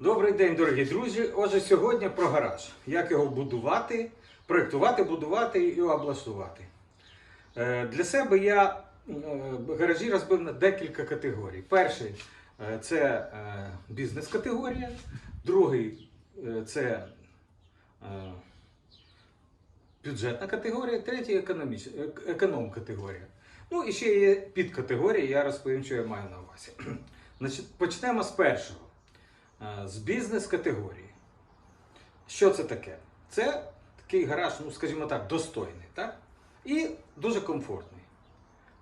Добрий день, дорогі друзі. Отже, сьогодні про гараж. Як його будувати, проєктувати, будувати і облаштувати. Е, Для себе я е, гаражі розбив на декілька категорій. Перший е, це бізнес-категорія, другий це бюджетна категорія, третій економ-категорія. Ну і ще є підкатегорії, я розповім, що я маю на увазі. Почнемо з першого. Е, З бізнес-категорії. Що це таке? Це такий гараж, ну скажімо так, достойний, так? І дуже комфортний.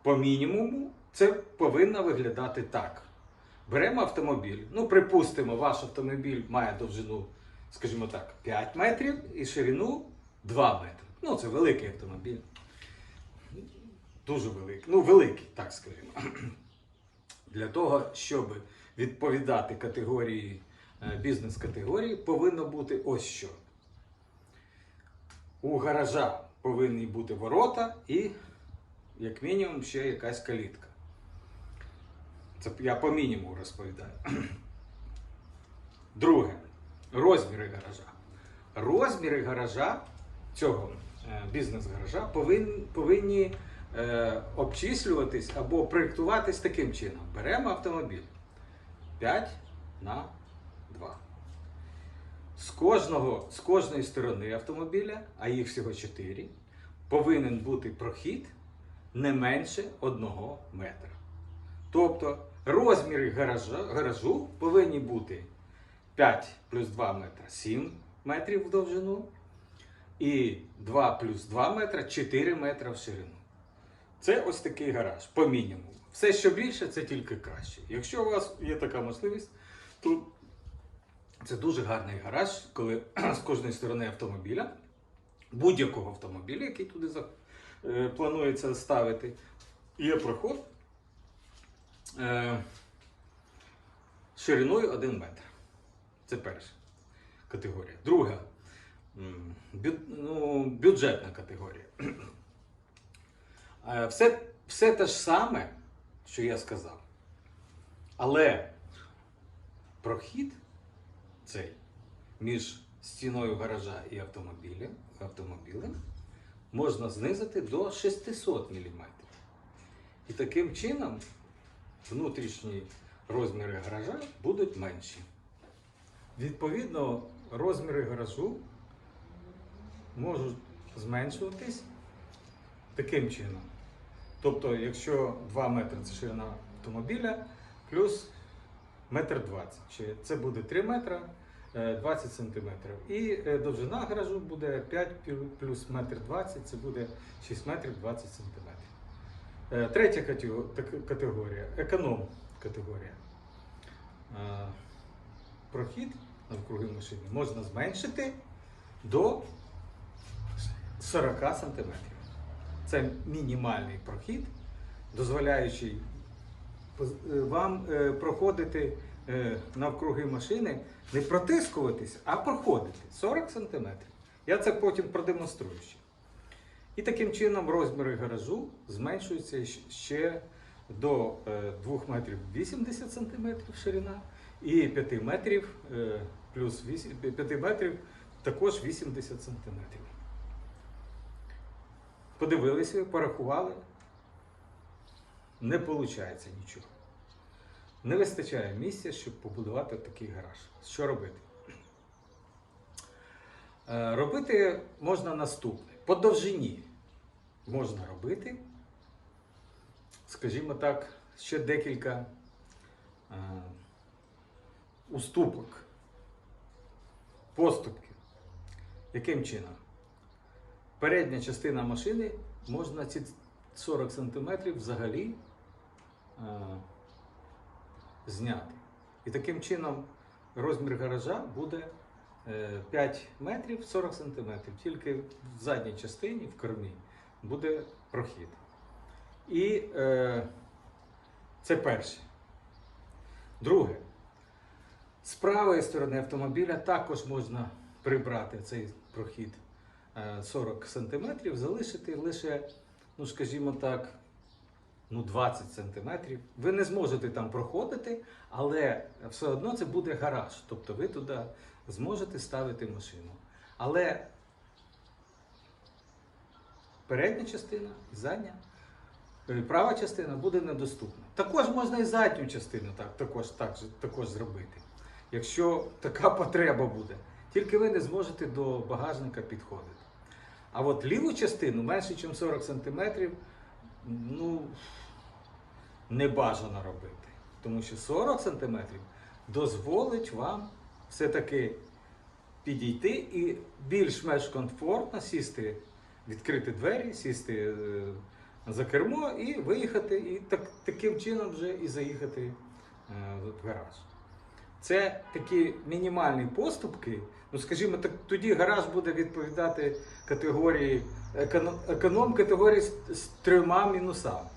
По мінімуму це повинно виглядати так. Беремо автомобіль. Ну, припустимо, ваш автомобіль має довжину, скажімо так, 5 метрів і ширину 2 метри. Ну, це великий автомобіль. Дуже великий. Ну, великий, так скажімо. Для того, щоб відповідати категорії бізнес-категорії, повинно бути ось що. У гаража повинні бути ворота і, як мінімум, ще якась калітка. Це я по мінімуму розповідаю. Друге, розміри гаража. Розміри гаража цього е, бізнес-гаража повинні, повинні е, обчислюватись або проєктуватись таким чином. Беремо автомобіль 5 на 2. З, кожного, з кожної сторони автомобіля, а їх всього 4, повинен бути прохід не менше 1 метра. Тобто розміри гаража, гаражу повинні бути 5 плюс 2 метра 7 метрів в довжину і 2 плюс 2 метра 4 метра в ширину. Це ось такий гараж по мінімуму. Все, що більше, це тільки краще. Якщо у вас є така можливість, то це дуже гарний гараж, коли з кожної сторони автомобіля, будь-якого автомобіля, який туди за- е, планується ставити, є проход е, шириною 1 метр. Це перша категорія. Друга бю- ну, бюджетна категорія. Е, Все, все те ж саме, що я сказав. Але прохід цей між стіною гаража і автомобілем, автомобілем можна знизити до 600 мм. І таким чином внутрішні розміри гаража будуть менші. Відповідно, розміри гаражу можуть зменшуватись таким чином. Тобто, якщо 2 метри це ширина автомобіля, плюс метр 20, чи це буде 3 метри е, 20 сантиметрів. І е, довжина гаражу буде 5 плюс метр 20, це буде 6 метрів 20 сантиметрів. Е, Третя категорія економ категорія. Е, Прохід навкруги машини можна зменшити до 40 сантиметрів. Це мінімальний прохід, дозволяючий е, вам е, проходити е, навкруги машини, не протискуватись, а проходити 40 сантиметрів. Я це потім продемонструю ще. І таким чином розміри гаражу зменшуються ще до е, 2 метрів 80 сантиметрів ширина і 5 метрів е, плюс 8, 5 метрів також 80 сантиметрів. Подивилися, порахували. Не виходить нічого. Не вистачає місця, щоб побудувати такий гараж. Що робити? Е, Робити можна наступне. По довжині можна робити, скажімо так, ще декілька е, уступок, поступки. Яким чином? Передня частина машини можна ці 40 см взагалі е, зняти. І таким чином розмір гаража буде е, 5 метрів 40 см. Тільки в задній частині, в кормі, буде прохід. І е, це перше. Друге. З правої сторони автомобіля також можна прибрати цей прохід е, 40 см, залишити лише, ну скажімо так, ну 20 сантиметрів. Ви не зможете там проходити, але все одно це буде гараж. Тобто ви туди зможете ставити машину. Але передня частина і задня, е, права частина буде недоступна. Також можна і задню частину так, також, так, також зробити, якщо така потреба буде. Тільки ви не зможете до багажника підходити. А от ліву частину менше, ніж 40 см, ну, не бажано робити. Тому що 40 см дозволить вам все-таки підійти і більш-менш комфортно сісти, відкрити двері, сісти е, за кермо і виїхати, і так, таким чином вже і заїхати е, в гараж. Це такі мінімальні поступки. Ну, скажімо, так тоді гараж буде відповідати категорії економ, категорії з, з трьома мінусами: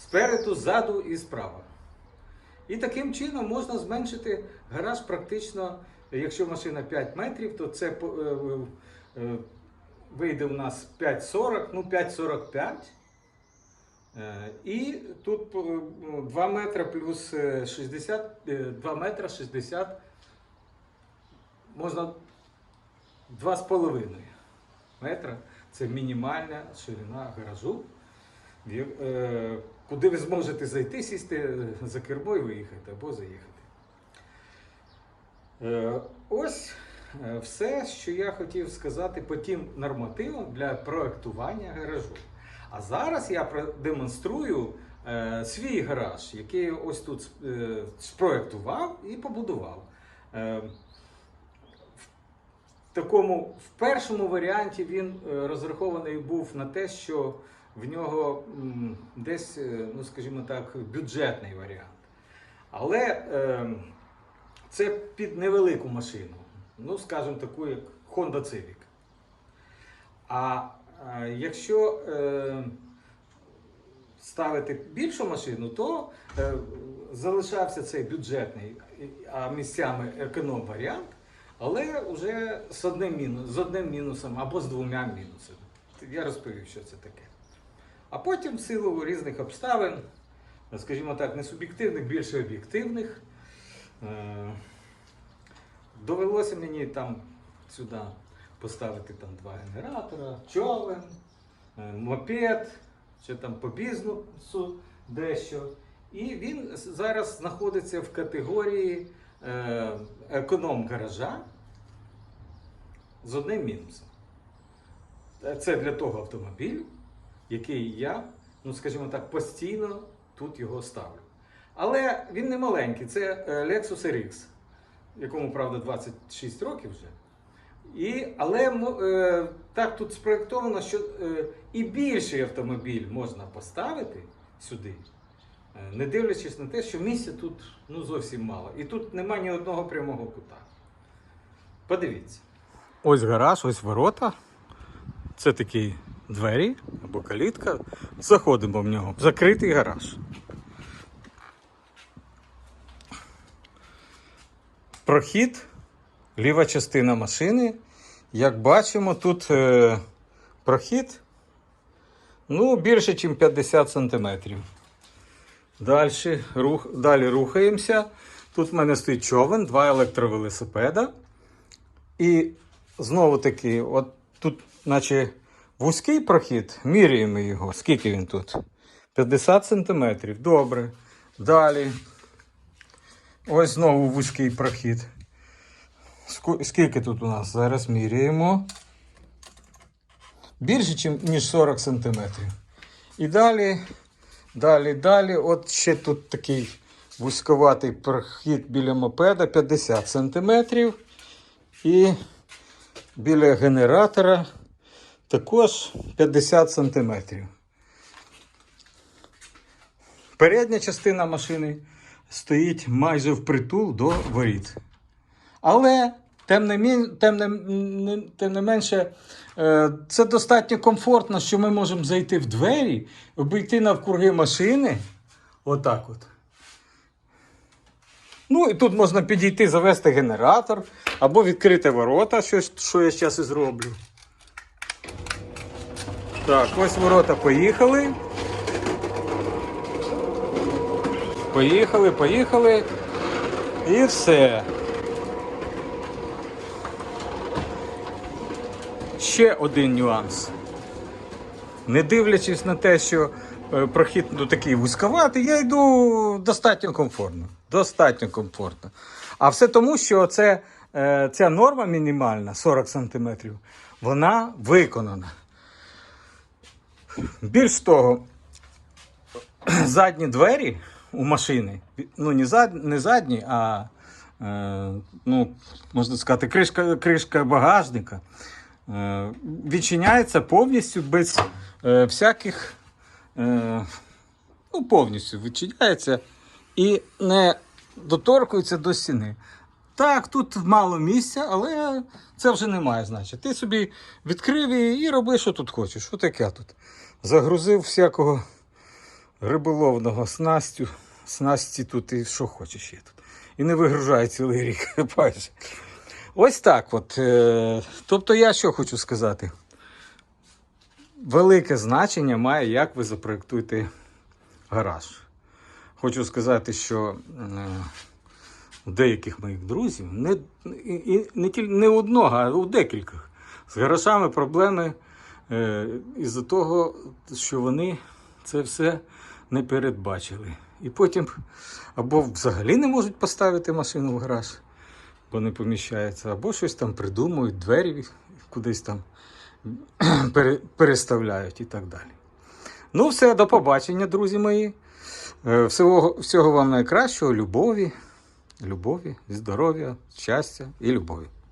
спереду, ззаду і справа. І таким чином можна зменшити гараж практично, якщо машина 5 метрів, то це е, е, вийде у нас 5,40, ну 5,45. Е, І тут ну, 2 метри плюс е, 60, е, 2 метра 60, можна 2,5 метра. Це мінімальна ширина гаражу, е, куди ви зможете зайти, сісти е, за кермо і виїхати або заїхати. Е, Ось е, все, що я хотів сказати по тим нормативам для проектування гаражу. А зараз я продемонструю е, свій гараж, який я ось тут е, спроектував і побудував. Е, в такому в першому варіанті він розрахований був на те, що в нього десь, ну скажімо так, бюджетний варіант. Але е, це під невелику машину, ну скажімо, таку як Honda Civic. А якщо е, ставити більшу машину, то е, залишався цей бюджетний, а місцями економ варіант, але вже з одним, мінус, з одним мінусом або з двома мінусами. Я розповів, що це таке. А потім, в силу різних обставин, скажімо так, не суб'єктивних, більше об'єктивних, е, довелося мені там сюди поставити там два генератора, човен, е, мопед, ще там по бізнесу дещо. І він зараз знаходиться в категорії е, економ гаража з одним мінусом. Е, Це для того автомобілю, який я, ну скажімо так, постійно тут його ставлю. Але він не маленький, це Lexus RX, якому, правда, 26 років вже. І, але е, так тут спроєктовано, що е, і більший автомобіль можна поставити сюди, е, не дивлячись на те, що місця тут ну, зовсім мало. І тут немає ні одного прямого кута. Подивіться. Ось гараж, ось ворота. Це такі двері або калітка. Заходимо в нього. Закритий гараж. Прохід, ліва частина машини. Як бачимо, тут е, прохід ну, більше, ніж 50 см. Далі, рух, далі рухаємося. Тут в мене стоїть човен, два електровелосипеда. І знову таки, от тут, наче вузький прохід, міряємо його. Скільки він тут? 50 см. Добре. Далі. Ось знову вузький прохід. Скільки тут у нас? Зараз міряємо. Більше, ніж 40 см. І далі, далі, далі. От ще тут такий вузьковатий прохід біля мопеда 50 см. І біля генератора також 50 см. Передня частина машини стоїть майже впритул до воріт. Але, тим не, мін- тим не, тим не менше, е, це достатньо комфортно, що ми можемо зайти в двері, обійти навкруги машини. Отак от. Ну і тут можна підійти, завести генератор або відкрити ворота, що, що я зараз і зроблю. Так, ось ворота поїхали. поїхали, поїхали. І все. Ще один нюанс. Не дивлячись на те, що е, прохід ну, такий вузьковатий, я йду достатньо комфортно. Достатньо комфортно. А все тому, що це, е, ця норма мінімальна 40 см, вона виконана. Більш того, задні двері у машини, ну не, зад, не задні, а е, ну, можна сказати, кришка, кришка багажника відчиняється повністю без е, всяких. Е, ну, повністю відчиняється і не доторкується до стіни. Так, тут мало місця, але це вже не має значення. Ти собі відкрив її і роби, що тут хочеш. Що таке тут? Загрузив всякого риболовного снастю, снасті тут і що хочеш є тут. І не вигружай цілий рік. Ось так от. Е, Тобто я що хочу сказати? Велике значення має, як ви запроєктуєте гараж. Хочу сказати, що е, у деяких моїх друзів, не, і, не, не одного, а у декількох, з гаражами проблеми е, із-за того, що вони це все не передбачили. І потім або взагалі не можуть поставити машину в гараж, бо не поміщається, або щось там придумують, двері кудись там переставляють і так далі. Ну, все, до побачення, друзі мої. Е, Всього, всього вам найкращого, любові, любові, здоров'я, щастя і любові.